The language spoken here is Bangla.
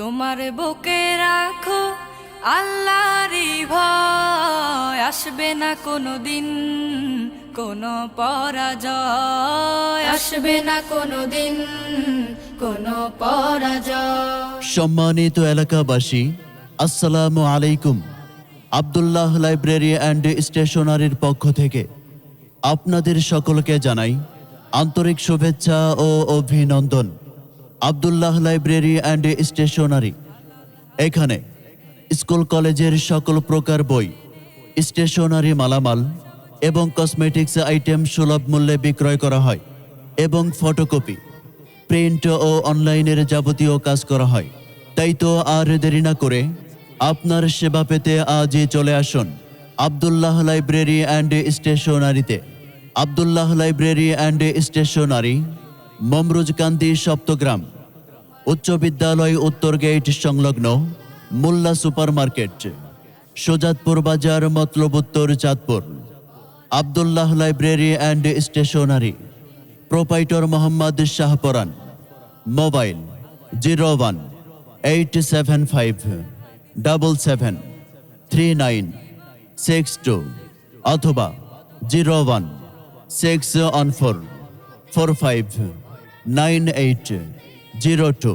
তোমার বুকে রাখো, আল্লাহরই ভয়। আসবে না কোনো দিন কোনো পরাজয়। আসবে না কোনো দিন কোনো পরাজয়। সম্মানিত এলাকাবাসী, আসসালামু আলাইকুম। আবদুল্লাহ লাইব্রেরি অ্যান্ড স্টেশনারির পক্ষ থেকে আপনাদের সকলকে জানাই আন্তরিক শুভেচ্ছা ও অভিনন্দন। Abdullah library and stationery. এখানে স্কুল কলেজের সকল প্রকার বই, স্টেশনারি মালামাল এবং কসমেটিক্স আইটেম সুলভ মূল্যে বিক্রয় করা হয় এবং ফটোকপি, প্রিন্ট ও অনলাইনের যাবতীয় কাজ করা হয়। তাই তো আর দেরি না করে আপনার সেবা পেতে আজই চলে আসুন Abdullah library and স্টেশনারিতে। Abdullah library and stationery Momrujkandi Saptagram, উচ্চ বিদ্যালয় উত্তর গেট সংলগ্ন মোল্লা সুপার মার্কেট সোজাতপুর বাজার মতলব উত্তর Chandpur, Abdullah library and stationery, proprietor Mohammad Shahparan, mobile zero one eight seven five double seven three nine six two অথবা zero one six one four four five nine eight zero two